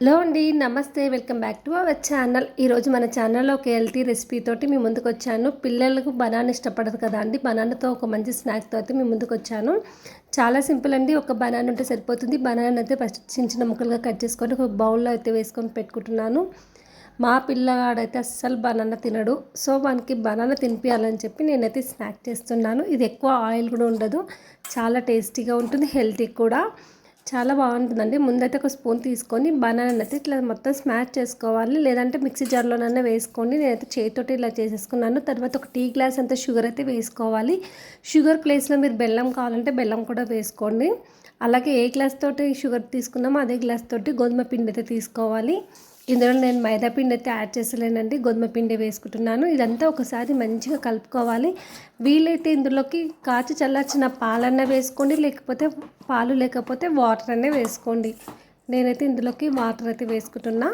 Hello అండి నమస్తే. Welcome back to our channel. ఈరోజు మన ఛానల్లో ఒక హెల్తీ రెసిపీ తోటి మీ ముందుకు వచ్చాను. పిల్లలకు బనానా ఇష్టపడదు కదా అండి. బనానాతో ఒక మంచి స్నాక్తో అయితే మీ ముందుకు వచ్చాను. చాలా సింపుల్ అండి. ఒక బనానా ఉంటే సరిపోతుంది. బనానా అయితే ఫస్ట్ చిన్న చిన్న ముక్కలుగా కట్ చేసుకొని ఒక బౌల్లో అయితే వేసుకొని పెట్టుకుంటున్నాను. మా పిల్లగాడైతే అస్సలు బనానా తినడు. సో మనకి బనానా తినిపించాలని చెప్పి నేనైతే స్నాక్ చేస్తున్నాను. ఇది ఎక్కువ ఆయిల్ కూడా ఉండదు. చాలా టేస్టీగా ఉంటుంది. హెల్తీ కూడా. చాలా బాగుంటుందండి. ముందైతే ఒక స్పూన్ తీసుకొని బనానా అయితే ఇట్లా మొత్తం స్మాష్ చేసుకోవాలి. లేదంటే మిక్సీ జార్లోనైనా వేసుకోండి. నేనైతే చేతితోటి ఇలా చేసేసుకున్నాను. తర్వాత ఒక టీ గ్లాస్ అంత షుగర్ అయితే వేసుకోవాలి. షుగర్ ప్లేస్లో మీరు బెల్లం కావాలంటే బెల్లం కూడా వేసుకోండి. అలాగే ఏ గ్లాస్ తోటి షుగర్ తీసుకున్నామో అదే గ్లాస్ తోటి గోధుమ పిండి అయితే తీసుకోవాలి. ఇందులో నేను మైదా పిండి అయితే యాడ్ చేసలేనండి గోధుమ పిండి వేసుకుంటున్నాను. ఇదంతా ఒకసారి మంచిగా కలుపుకోవాలి. వీలైతే ఇందులోకి కాచి చల్లార్చిన పాలన్న వేసుకోండి లేకపోతే పాలు లేకపోతే వాటర్ అనే వేసుకోండి. నేనైతే ఇందులోకి వాటర్ అయితే వేసుకుంటున్నా.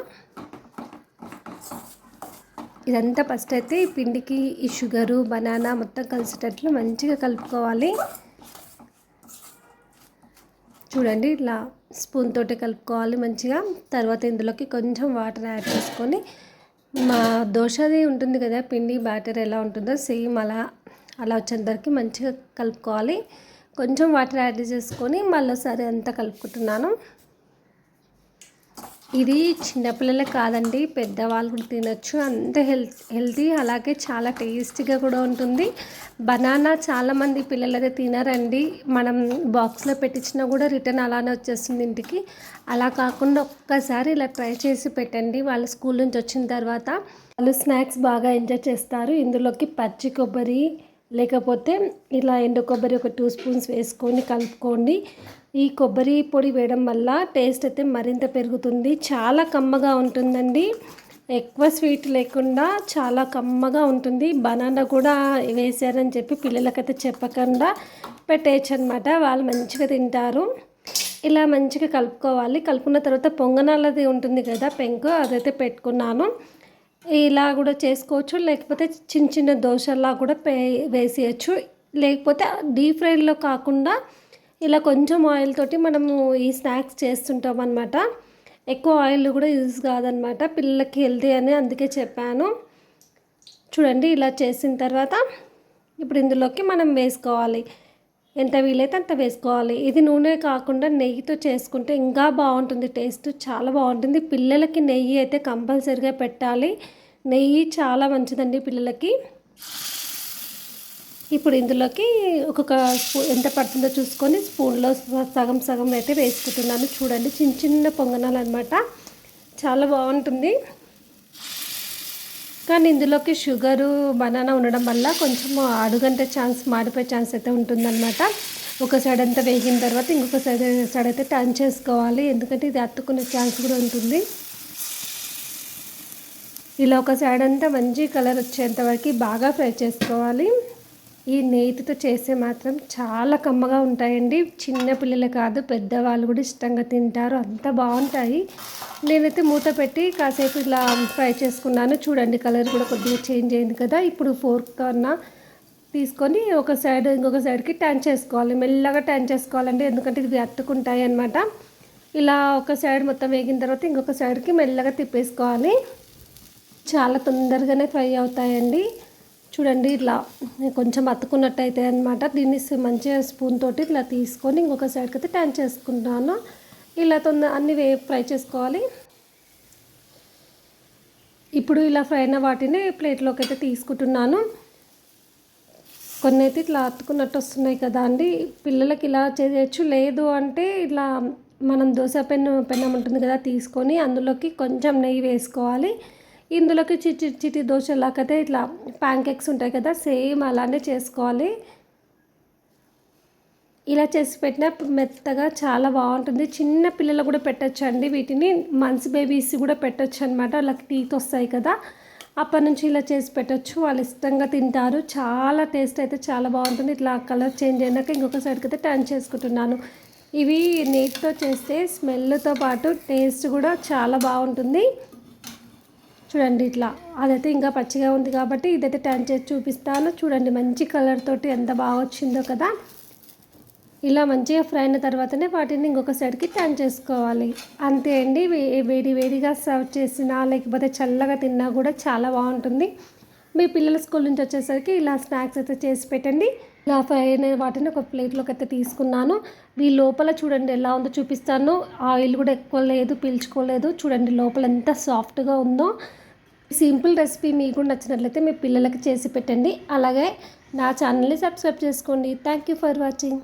ఇదంతా ఫస్ట్ అయితే ఈ పిండికి ఈ షుగరు బనానా మొత్తం కలిసేటట్లు మంచిగా కలుపుకోవాలి. చూడండి ఇట్లా స్పూన్ తోటి కలుపుకోవాలి మంచిగా. తర్వాత ఇందులోకి కొంచెం వాటర్ యాడ్ చేసుకొని మా దోశది ఉంటుంది కదా పిండి బ్యాటర్ ఎలా ఉంటుందో సేమ్ అలా అలా వచ్చేంతవరకు మంచిగా కలుపుకోవాలి. కొంచెం వాటర్ యాడ్ చేసుకొని మళ్ళీ సరే అంతా కలుపుకుంటున్నాను. ఇది చిన్నపిల్లలే కాదండి పెద్దవాళ్ళు కూడా తినచ్చు. అంత హెల్త్ హెల్తీ అలాగే చాలా టేస్టీగా కూడా ఉంటుంది. బనానా చాలామంది పిల్లలు అయితే తినరండి. మనం బాక్స్లో పెట్టించినా కూడా రిటర్న్ అలానే వచ్చేస్తుంది ఇంటికి. అలా కాకుండా ఒక్కసారి ఇలా ట్రై చేసి పెట్టండి. వాళ్ళ స్కూల్ నుంచి వచ్చిన తర్వాత వాళ్ళు స్నాక్స్ బాగా ఎంజాయ్ చేస్తారు. ఇందులోకి పచ్చి కొబ్బరి లేకపోతే ఇలా ఎండు కొబ్బరి ఒక టూ స్పూన్స్ వేసుకొని కలుపుకోండి. ఈ కొబ్బరి పొడి వేయడం వల్ల టేస్ట్ అయితే మరింత పెరుగుతుంది. చాలా కమ్మగా ఉంటుందండి. ఎక్కువ స్వీట్ లేకుండా చాలా కమ్మగా ఉంటుంది. బనానా కూడా వేసారని చెప్పి పిల్లలకైతే చెప్పకుండా పెట్టేయచ్చు అనమాట వాళ్ళు మంచిగా తింటారు. ఇలా మంచిగా కలుపుకోవాలి. కలుపుకున్న తర్వాత పొంగనాలది ఉంటుంది కదా పెంకు అదైతే పెట్టుకున్నాను. ఇలా కూడా చేసుకోవచ్చు లేకపోతే చిన్న చిన్న దోశలా కూడా పే వేసేయచ్చు. లేకపోతే డీప్ ఫ్రైలో కాకుండా ఇలా కొంచెం ఆయిల్ తోటి మనము ఈ స్నాక్స్ చేస్తుంటాం అనమాట ఎక్కువ ఆయిల్ కూడా యూజ్ కాదనమాట పిల్లలకి హెల్తీ అని అందుకే చెప్పాను. చూడండి ఇలా చేసిన తర్వాత ఇప్పుడు ఇందులోకి మనం వేసుకోవాలి. ఎంత వీలైతే అంత వేసుకోవాలి. ఇది నూనె కాకుండా నెయ్యితో చేసుకుంటే ఇంకా బాగుంటుంది. టేస్ట్ చాలా బాగుంటుంది. పిల్లలకి నెయ్యి అయితే కంపల్సరిగా పెట్టాలి. నెయ్యి చాలా మంచిదండి పిల్లలకి. ఇప్పుడు ఇందులోకి ఒక్కొక్క స్పూ ఎంత పడుతుందో చూసుకొని స్పూన్లో సగం సగం అయితే వేసుకుంటున్నాను. చూడండి చిన్న చిన్న పొంగనాలు అనమాట చాలా బాగుంటుంది. కానీ ఇందులోకి షుగరు బనానా ఉండడం వల్ల కొంచెం అడుగంటే ఛాన్స్ మాడిపోయే ఛాన్స్ అయితే ఉంటుందన్నమాట. ఒక సైడ్ అంతా వేగిన తర్వాత ఇంకొక సైడ్ సైడ్ అయితే టర్న్ చేసుకోవాలి. ఎందుకంటే ఇది అత్తుకునే ఛాన్స్ కూడా ఉంటుంది. ఇలా ఒక సైడ్ అంతా మంచి కలర్ వచ్చేంత వరకు బాగా ఫ్రై చేసుకోవాలి. ఈ నేతితో చేస్తే మాత్రం చాలా కమ్మగా ఉంటాయండి. చిన్న పిల్లలు కాదు పెద్దవాళ్ళు కూడా ఇష్టంగా తింటారు. అంత బాగుంటాయి. నేనైతే మూత పెట్టి కాసేపు ఇలా ఫ్రై చేసుకున్నాను. చూడండి కలర్ కూడా కొద్దిగా చేంజ్ అయింది కదా. ఇప్పుడు ఫోర్క్ కన్నా తీసుకొని ఒక సైడ్ ఇంకొక సైడ్కి టర్న్ చేసుకోవాలి. మెల్లగా టర్న్ చేసుకోవాలండి ఎందుకంటే ఇవి అత్తుకుంటాయి అనమాట ఇలా ఒక సైడ్ మొత్తం వేగిన తర్వాత ఇంకొక సైడ్కి మెల్లగా తిప్పేసుకోవాలి. చాలా తొందరగానే ఫ్రై అవుతాయండి. చూడండి ఇట్లా కొంచెం అతుకున్నట్టు అయితే అనమాట దీన్ని మంచిగా స్పూన్ తోటి ఇట్లా తీసుకొని ఇంకొక సైడ్కి అయితే టర్న్ చేసుకుంటాను. ఇలా తొందర అన్ని వే ఫ్రై చేసుకోవాలి. ఇప్పుడు ఇలా ఫ్రై అయిన వాటిని ప్లేట్లోకి అయితే తీసుకుంటున్నాను. కొన్ని అయితే ఇట్లా అతుకున్నట్టు వస్తున్నాయి కదా అండి. పిల్లలకి ఇలా చేయొచ్చు. లేదు అంటే ఇట్లా మనం దోశ పెన్ను పెన్నం ఉంటుంది కదా తీసుకొని అందులోకి కొంచెం నెయ్యి వేసుకోవాలి. ఇందులోకి చిట్టి చిట్టి దోశలాకైతే ఇట్లా ప్యాన్ కేక్స్ ఉంటాయి కదా సేమ్ అలానే చేసుకోవాలి. ఇలా చేసి పెట్టిన మెత్తగా చాలా బాగుంటుంది. చిన్న పిల్లలు కూడా పెట్టచ్చు అండి వీటిని. మంచి బేబీస్ కూడా పెట్టచ్చు అనమాట వాళ్ళకి టీత్ వస్తాయి కదా. అప్పటి నుంచి ఇలా చేసి పెట్టచ్చు. వాళ్ళు ఇష్టంగా తింటారు. చాలా టేస్ట్ అయితే చాలా బాగుంటుంది. ఇట్లా కలర్ చేంజ్ అయినాక ఇంకొక సైడ్కి అయితే టర్న్ చేసుకుంటున్నాను. ఇవి నీట్తో చేస్తే స్మెల్తో పాటు టేస్ట్ కూడా చాలా బాగుంటుంది. చూడండి ఇట్లా. అదైతే ఇంకా పచ్చిగా ఉంది కాబట్టి ఇదైతే టర్న్ చేసి చూపిస్తాను. చూడండి మంచి కలర్ తోటి ఎంత బాగా వచ్చిందో కదా. ఇలా మంచిగా ఫ్రై అయిన తర్వాతనే వాటిని ఇంకొక సైడ్కి టర్న్ చేసుకోవాలి. అంతే అండి. వే- వేడి వేడిగా సర్వ్ చేసినా లేకపోతే చల్లగా తిన్నా కూడా చాలా బాగుంటుంది. మీ పిల్లల స్కూల్ నుంచి వచ్చేసరికి ఇలా స్నాక్స్ అయితే చేసి పెట్టండి. ఇలా ఫ్రై అయిన వాటిని ఒక ప్లేట్లోకి అయితే తీసుకున్నాను. ఈ లోపల చూడండి ఎలా ఉందో చూపిస్తాను. ఆయిల్ కూడా ఎక్కువ లేదు పీల్చుకోలేదు. చూడండి లోపల ఎంత సాఫ్ట్గా ఉందో. సింపుల్ రెసిపీ మీకు నచ్చినట్లయితే మీ పిల్లలకి చేసి పెట్టండి. అలాగే నా ఛానల్ని సబ్స్క్రైబ్ చేసుకోండి. Thank you for watching